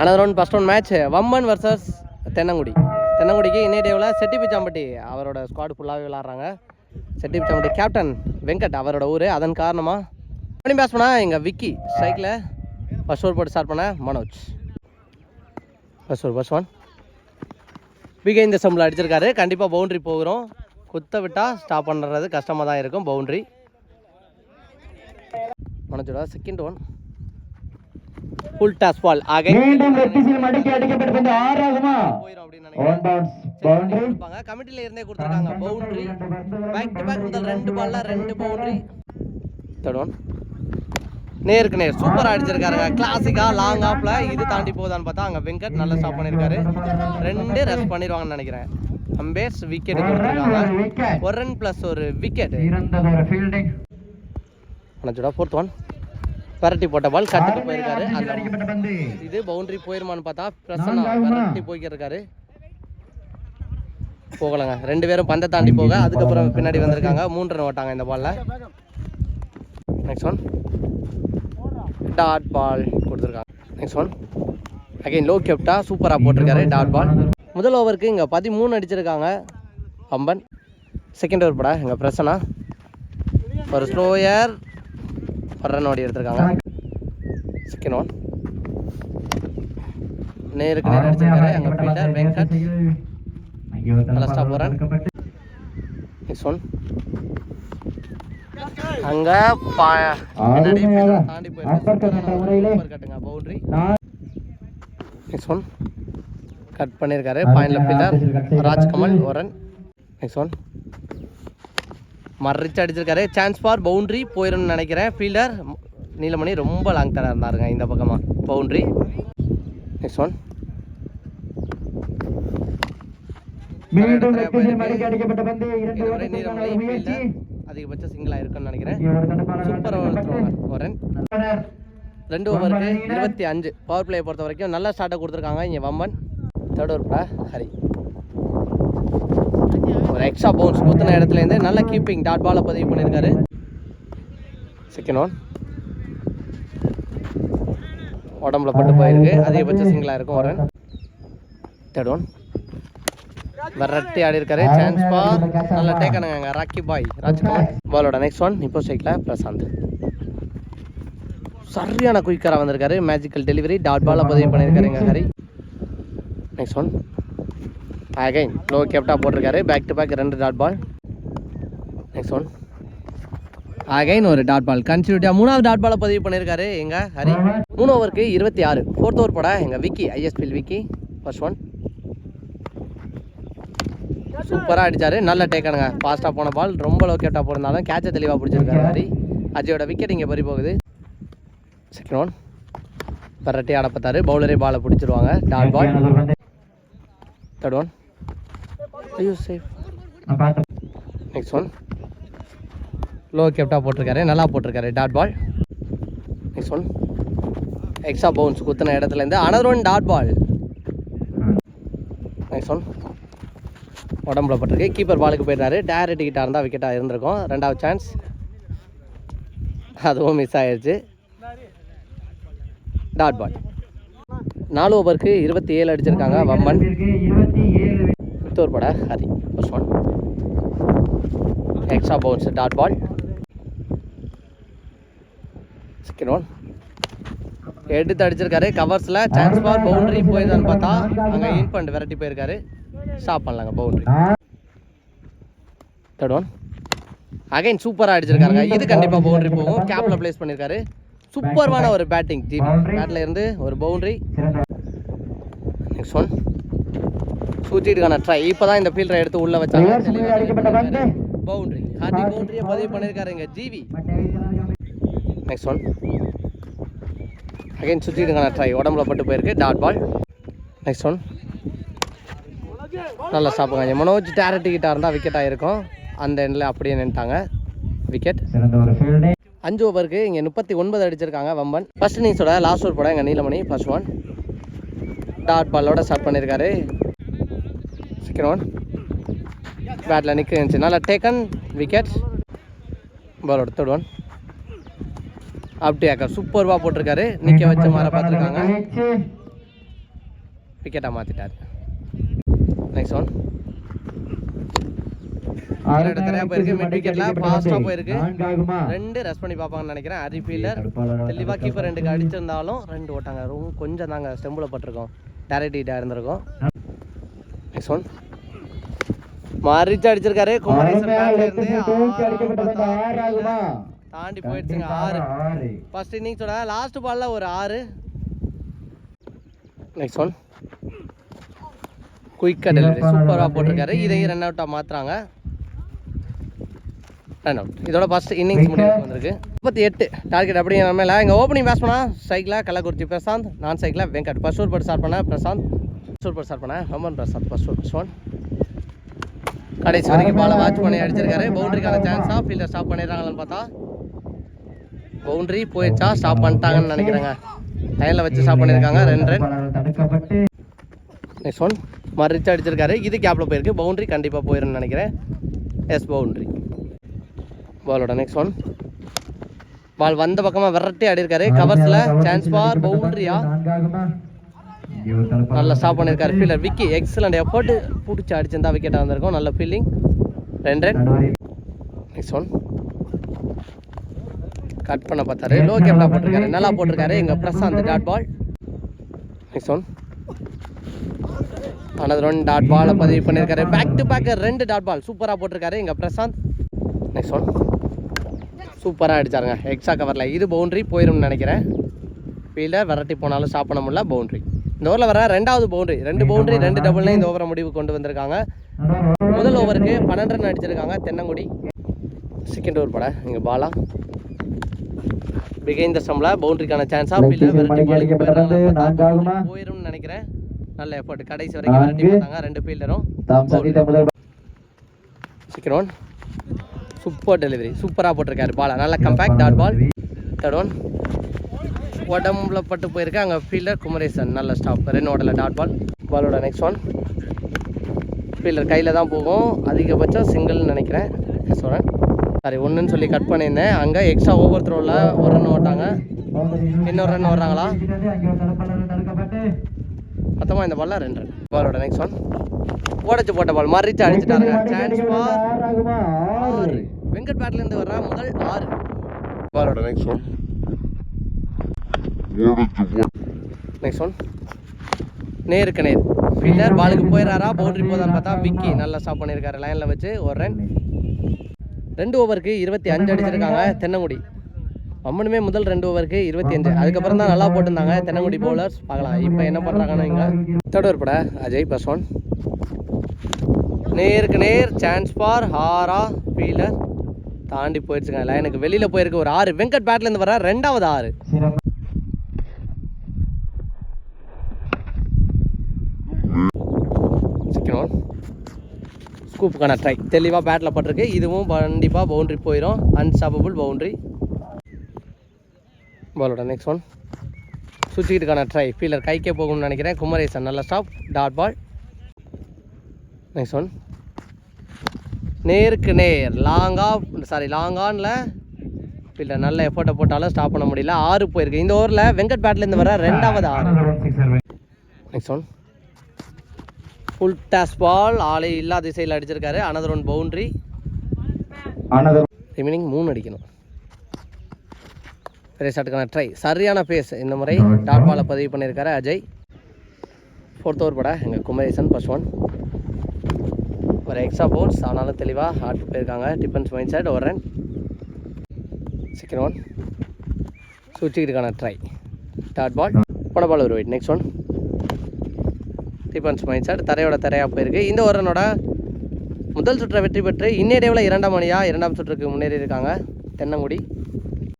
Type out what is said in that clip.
Another one first one match Vamman versus Thennangudi. தென்னங்குடிக்கு இன்னே டேவில் செட்டிப்பிச்சாம்பட்டி அவரோட ஸ்குவாட் ஃபுல்லாகவே விளாட்றாங்க. செட்டிப்பிச்சாம்பட்டி கேப்டன் வெங்கட் அவரோட ஊர். அதன் காரணமாக மணி பேஸ் பண்ணால் எங்கள் விக்கி ஸ்ட்ரைக்கில் ஃபஸ்ட் ஓவர் போட்டு ஸ்டார்ட் பண்ண Manoj. First over first one VK இந்த சம்பில் அடிச்சிருக்காரு. கண்டிப்பாக பவுண்ட்ரி போகிறோம். குத்த விட்டால் ஸ்டாப் பண்ணுறது கஷ்டமாக தான் இருக்கும் boundary மனோஜோட second one full toss ball ஆகை மீண்டும் வெற்றிசில் மடக்கி அடிக்கப்பட்ட பந்து ஆறாகுமா ஒன் பவுன்ஸ் பவுண்டரி கமிட்டில இருந்தே கொடுத்துருக்காங்க. பவுண்டரி பேக் டு பேக் முதல் ரெண்டு பால்ல ரெண்டு பவுண்டரி தேர்ட் ஒன் நேருக்கு நேர். சூப்பரா அடிச்சிருக்காருங்க. கிளாசிக்கா லாங் ஆப்ல இது தாண்டி போதான்னு பார்த்தா அங்க வெங்கட் நல்லா ஸ்டாப் பண்ணிருக்காரு. ரெண்டு ரெஸ்ட் பண்ணிடுவாங்கன்னு நினைக்கிறேன். அம்பேர்ஸ் விக்கெட் கொடுத்துருக்காங்க. ஒரு ரன் பிளஸ் ஒரு விக்கெட் அனஜோட ஃபோர்த் ஒன் பரட்டி போட்ட பால் கட்டுட்டு போயிருக்காரு. அந்த இது பவுண்டரி போயிருமான்னு பார்த்தா பிரசன்னா விரட்டி போய்க்கிருக்காரு. போகலங்க. ரெண்டு பேரும் பந்தை தாண்டி போக அதுக்கப்புறம் பின்னாடி வந்திருக்காங்க. மூன்று ரன் ஓட்டாங்க இந்த பால்ல நெக்ஸ்ட் ஒன் டாட் பால் கொடுத்துருக்காங்க. நெக்ஸ்ட் ஒன் அகைன் லோ கெப்டா சூப்பராக போட்டிருக்காரு டாட் பால் முதல் ஓவருக்கு இங்கே பதிமூணு அடிச்சிருக்காங்க. அம்பன். செகண்ட் ஓவர் படா இங்கே பிரசனா ஒரு ஸ்லோயர் ஒரு ரன் ஓடி எடுத்திருக்காங்க. செகண்ட் ஒன் நேருக்கு நேர் அடிச்சிருக்காரு. அங்கே ஃபீல்டர் வெங்கட் நல்லா stop போறேன். நெக்ஸ்ட் ஒன் அங்க தாண்டி uppercut என்ற முறையிலே போயிருக்கு கட்டுங்க பவுண்டரி நெக்ஸ்ட் ஒன் கட் பண்ணியிருக்காரு. பாயிண்ட்ல ஃபீல்டர் ராஜ்கமல் ஒரு ரன் நெக்ஸ்ட் ஒன் மறிச்சு அடிச்சிருக்காரு சான்ஸ் ஃபார் பவுண்டரி போயிரும்னு நினைக்கிறேன். ஃபீல்டர் நீலமணி ரொம்ப லாங் தர இருந்தாருங்க இந்த பக்கமா. பவுண்டரி நெக்ஸ்ட் ஒன் மீண்டும் அதிகபட்ச சிங்கிளா இருக்குன்னு நினைக்கிறேன். சூப்பர் ஓவர் ரெண்டு ஓவருக்கு இருபத்தி அஞ்சு. பவர் பிளே பொறுத்த வரைக்கும் நல்ல ஸ்டார்ட்டை கொடுத்துருக்காங்க இங்கே வம்பன். தேர்ட் ஓவர் ஹரி ஒரு எக்ஸ்ட்ரா பவுன்ஸ் குத்துன இடத்துலேருந்து நல்ல கீப்பிங் டாட் பாலை பதிவு பண்ணியிருக்காரு. செகண்ட் ஒன் உடம்புல பட்டு போயிருக்கு. அதிகபட்ச சிங்கிளாக இருக்கும் ஒரு தேர்ட் ஒன் விரட்டி ஆடி இருக்காரு. சான்ஸ் பார் டேக் டேக்கனுங்க ராக்கி பாய் ராஜ்குமார். பாலோட நெக்ஸ்ட் ஒன் இப்போ சைக்கில் பிரசாந்த். சரியான குயிக்கராக வந்திருக்காரு. மேஜிக்கல் டெலிவரி டாட் பாலை பதிவு பண்ணியிருக்காரு Hari. Next one again low கேப்டா போட்டிருக்காரு. பேக் டு பேக் ரெண்டு dot ball next one again ஒரு டாட் பால் கன்சியூட்டியாக மூணாவது டாட் பாலை பதிவு பண்ணியிருக்காரு எங்க? ஹரி. மூணு ஓவருக்கு இருபத்தி ஆறு. ஃபோர்த் ஓவர் போட. எங்கள் Vicky ISPL Vicky. First one சூப்பராக அடித்தார் நல்ல டேக்கானுங்க ஃபாஸ்ட்டாக போன பால் ரொம்ப லோ கேப்டாக போயிருந்தாலும் கேட்சை தெளிவாக பிடிச்சிருக்காரு ஹரி. அஜயோட விக்கெட் இங்கே பறி போகுது. செகண்ட் ஒன் பரட்டி ஆட பவுலரே பாலை பிடிச்சிருவாங்க. டாட் பால் தேர்ட் ஒன் ஐயோ சேஃப் நெக்ஸ்ட் ஒன் லோ கேப்டாக போட்டிருக்காரு. நல்லா போட்டிருக்காரு. Dot ball next one extra bounce குத்துன இடத்துலேருந்து another one dot ball next one உடம்புல பட்டிருக்கு. கீப்பர் பாலுக்கு போயிட்டாரு டேரக்ட் கிட்ட இருந்தால் விக்கெட்டாக இருந்திருக்கும். ரெண்டாவது சான்ஸ் அதுவும் மிஸ் ஆயிடுச்சு டாட் பால் நாலு ஓவருக்கு இருபத்தி ஏழு அடிச்சிருக்காங்க வம்மன் இருபத்தி ஏழு வித்தோர் பட Hari first one extra bounce dot ball second one எடுத்து அடிச்சிருக்காரு. கவர்ஸில் சான்ஸ் பார் பவுண்டரி போயிருந்தான்னு பார்த்தா அங்கே இன் பண்ணிட்டு விரட்டி போயிருக்காரு. ஸ்டாப் பண்ணலாங்க பவுண்டரி தேர்ட் ஒன் அகைன் சூப்பராக அடிச்சிருக்காருங்க. இது கண்டிப்பாக பவுண்டரி போகும். கேப்பில் பிளேஸ் பண்ணியிருக்காரு சூப்பர்வான ஒரு பேட்டிங் டீம் பேட்டில் இருந்து ஒரு பவுண்டரி நெக்ஸ்ட் ஒன் சூச்சிட்டுக்கான ட்ரை இப்போ தான் இந்த ஃபீல்டரை எடுத்து உள்ளே வச்சாங்க. பவுண்டரி ஹார்டிக் பவுண்டரியை பதிவு பண்ணியிருக்காருங்க ஜிவி. நெக்ஸ்ட் ஒன் அகைன் சுற்றிட்டுக்கான ட்ரை உடம்புல பட்டு போயிருக்கு. டாட் பால் நெக்ஸ்ட் ஒன் நல்லா ஸ்டாப்புங்க மனோஜ் டேரக்ட் கிட்ட இருந்தால் விக்கெட் ஆகிருக்கும் அந்த எண்டில் அப்படியே நின்ட்டாங்க விக்கெட் அஞ்சு ஓவருக்கு இங்கே முப்பத்தி ஒன்பது அடிச்சிருக்காங்க வம்பன். ஃபர்ஸ்ட் இன்னிங்ஸோட லாஸ்ட் ஓவர் போட எங்கள் நீலமணி ஃபர்ஸ்ட் ஒன் டாட் பாலோட ஸ்டார்ட் பண்ணியிருக்காரு. செகண்ட் ஒன் பேட்டில் நிற்க இருந்துச்சு நல்லா டேக்கன் விக்கெட் பாலோட தேர்ட் ஒன் அப்படியாக்கா சூப்பர்வாக போட்டிருக்காரு. நிற்க வச்ச மாதிரி பார்த்துருக்காங்க. விக்கெட்டாக மாற்றிட்டார் நெக்ஸ்ட் ஒன் தரையா போயிருக்கு. மிட் விக்கெட்ல ஃபாஸ்ட்டாக போயிருக்கு. ரெண்டு ரெஸ்ட் பண்ணி பார்ப்பாங்கன்னு நினைக்கிறேன். ஃபீல்டர் தெளிவாக கீப்பர் ரெண்டுக்கு அடிச்சிருந்தாலும் ரெண்டு ஓட்டாங்க. ரொம்ப கொஞ்சம் தாங்க ஸ்டெம்பில் பட்டிருக்கோம். டேரக்ட் ஹீட்டாக இருந்திருக்கும். நெக்ஸ்ட் ஒன் மாறிச்சு அடிச்சிருக்காரு. குமரேசன் தாண்டி போயிடுச்சுங்க ஆறு. ஃபர்ஸ்ட் இன்னிங்ஸோட லாஸ்ட் பால்ல ஒரு ஆறு. நெக்ஸ்ட் ஒன் குயிக்காக டெலிவரி சூப்பராக போட்டிருக்காரு. இதையும் ரன் அவுட்டாக மாற்றுறாங்க ரன் அவுட் இதோட ஃபர்ஸ்ட் இன்னிங்ஸ் முடிவுக்கு வந்திருக்கு. முப்பத்தி எட்டு. டார்கெட் அப்படிங்கிற மேலே. இங்கே ஓப்பனிங் பேட்ஸ் பண்ணா சைக்கிளா? கள்ளக்குறிச்சி பிரசாந்த். நான் சைக்கிளா வெங்கட். ஃபர்ஸ்ட் ஓவர் போட்டு ஸ்டார்ட் பண்ண பிரசாந்த். சூப்பர் ஸ்டார்ட் பண்ண. ஹமன் Prasad first over first one. கடைசி வரைக்கும் பாலை வாட்ச் பண்ணி அடிச்சிருக்காரு. பவுண்டரிக்கான சான்ஸா ஃபீல்டர் ஸ்டாப் பண்ணிடுறாங்களான்னு பார்த்தா பவுண்டரி போயிடுச்சா? ஸ்டாப் பண்ணிட்டாங்கன்னு நினைக்கிறேங்க. லைனில் வச்சு ஸ்டாப் பண்ணியிருக்காங்க. ரெண்டு ரன் நெக்ஸ்ட் ஒன் மறுச்சு அடிச்சிருக்காரு. இது கேப்பில் போயிருக்கு. பவுண்டரி கண்டிப்பாக போயிருன்னு நினைக்கிறேன். Yes boundary. பாலோட நெக்ஸ்ட் ஒன் பால் வந்த பக்கமாக விரட்டி ஆடிருக்காரு கவர்ஸில் சான்ஸ் ஃபார் பவுண்டரியா நான்காகுமா இங்கே ஒரு தடுப்பாளர் நல்லா ஸ்டாப் பண்ணியிருக்காரு ஃபீல்டர் விக்கி எக்ஸலண்ட் எஃபர்ட் பிடிச்சி அடிச்சிருந்தா விக்கெட்டாக வந்திருக்கும். நல்ல ஃபீல்டிங் ரெண்டு ரன் நெக்ஸ்ட் ஒன் கட் பண்ண பார்த்தாரு. லோ கேப்டா போட்டிருக்காரு. நல்லா போட்டிருக்காரு. எங்கள் Prashanth dot ball next one another one dot பாலை பதிவு பண்ணியிருக்காரு பேக் டு பேக் ரெண்டு டாட் பால் சூப்பராக போட்டிருக்காரு எங்கள் பிரசாந்த். நெக்ஸ்ட் ஒன் சூப்பராக அடிச்சாருங்க. எக்ஸ்ட்ரா கவரில் இது பவுண்டரி போயிரும்னு நினைக்கிறேன். ஃபீல்டர் விரட்டி போனாலும் ஸ்டாப் பண்ண முடியல. பவுண்டரி இந்த ஓவரில் வர ரெண்டாவது பவுண்டரி ரெண்டு பவுண்டரி ரெண்டு டபுள்னு இந்த ஓவரை முடிவு கொண்டு வந்திருக்காங்க. முதல் ஓவருக்கு பன்னெண்டு ரன் அடிச்சிருக்காங்க தென்னங்குடி. செகண்ட் ஓவர் பட இங்கே பாலா. பிகைந்த ஸ்டம்பில் பவுண்டரிக்கான சான்ஸா? போயிரும்னு நினைக்கிறேன். நல்ல எஃபர்ட் கடைசி வரைக்கும் விரட்டி. பார்த்தாங்க ரெண்டு ஃபீல்டரும் செகண்ட் ஒன் சூப்பர் டெலிவரி சூப்பராக போட்டிருக்காரு பாலா. நல்ல comeback dot ball. Third one உடம்புல பட்டு போயிருக்கு. அங்கே ஃபீல்டர் குமரேசன் நல்ல ஸ்டாப் ரெண்டு ஓடல டாட் பால் பாலோட நெக்ஸ்ட் ஒன் ஃபீல்டர் கையில் தான் போகும். அதிகபட்சம் சிங்கிள்னு நினைக்கிறேன். சொல்கிறேன் சாரி ஒன்றுன்னு சொல்லி கட் பண்ணியிருந்தேன். அங்கே எக்ஸ்ட்ரா ஓவர் த்ரோவில் ஒரு ரன் ஓட்டாங்க. இன்னொரு ரன் ஓடுறாங்களா? மொத்தமாக இந்த பாலில் ரெண்டு ரன் பாலோட நெக்ஸ்ட் ஒன் ஓடச்சு போட்ட பால் மறிச்சு அடிச்சுட்டாருங்க. சான்ஸ் ஃபார் ஆறு. வெங்கட் பேட்லேருந்து வர்ற முதல் ஆறு. பாலோட நெக்ஸ்ட் ஒன் நெக்ஸ்ட் ஒன் நேருக்கு நேர். ஃபீல்டர் பாலுக்கு போயிடறாரா பவுண்டரி போதான்னு பார்த்தா விக்கி நல்லா ஸ்டாப் பண்ணியிருக்காரு. லைனில் வச்சு ஒரு ரன் ரெண்டு ஓவருக்கு இருபத்தி அஞ்சு அடிச்சிருக்காங்க தென்னங்குடி. அம்மனுமே முதல் ரெண்டு ஓவருக்கு இருபத்தி அஞ்சு. அதுக்கப்புறம் தான் நல்லா போட்டிருந்தாங்க தென்னங்குடி பவுலர்ஸ் பார்க்கலாம். இப்போ என்ன பண்ணுறாங்கன்னு இங்கே. தேர்ட் ஓவர் பட அஜய் ஒன் நேருக்கு நேர். சான்ஸ் ஃபார் ஹாரா ஃபீல்டர் தாண்டி போயிடுச்சுங்க. லைனுக்கு வெளியில் போயிருக்கு ஒரு ஆறு. வெங்கட் பேட்லேருந்து வர ரெண்டாவது ஆறு சிறப்பு செகண்ட் ஒன் ஸ்கூப்புக்கான ட்ரை தெளிவாக பேட்டில் பட்டிருக்கு. இதுவும் கண்டிப்பாக பவுண்ட்ரி போயிடும் அன்ஸ்டாப்பபிள் பவுண்ட்ரி பாலோட நெக்ஸ்ட் ஒன் சுவிட்சுக்கிட்டுக்கான ட்ரை ஃபீலர் கைக்கே போகும்னு நினைக்கிறேன். குமரேசன் நல்ல stop dot ball next one நேருக்கு நேர். லாங்காக சாரி லாங் ஆனில் ஃபீல்டர் நல்ல எஃபோர்ட்டை போட்டாலும் ஸ்டாப் பண்ண முடியல. ஆறு போயிருக்கு. இந்த ஓவரில் வெங்கட் பேட்லேருந்து வர ரெண்டாவது ஆறு. Next one full toss ball ஆளே இல்லாத திசையில் அடிச்சிருக்காரு. அனதர் ஒன் பவுண்டரி ரிமைனிங் மூணு அடிக்கணும். ஷாட்டுக்கான ட்ரை சரியான பேஸ் இந்த முறை. டாட் பாலை பதிவு பண்ணியிருக்காரு அஜய். ஃபோர்த் ஓவர் பட எங்கள் குமரேசன் ஃபர்ஸ்ட் ஒன் ஒரு எக்ஸ்ட்ரா பவுன்ஸ் ஆனாலும் தெளிவாக ஆட்டு போயிருக்காங்க. டிஃபென்ஸ் மைண்ட் சைட் ஒரு ரன் செகண்ட் ஒன் சுவிட்சுக்கிட்டுக்கான ட்ரை டாட் பால் போன பால் ஒரு wait next one defence mind side தரையோட தரையாக போயிருக்கு. இந்த ஒரு ரனோட முதல் சுற்றை வெற்றி பெற்று இன்னையடைவில் இரண்டாம் அணியாக இரண்டாம் சுற்றுக்கு முன்னேறி இருக்காங்க தென்னங்குடி.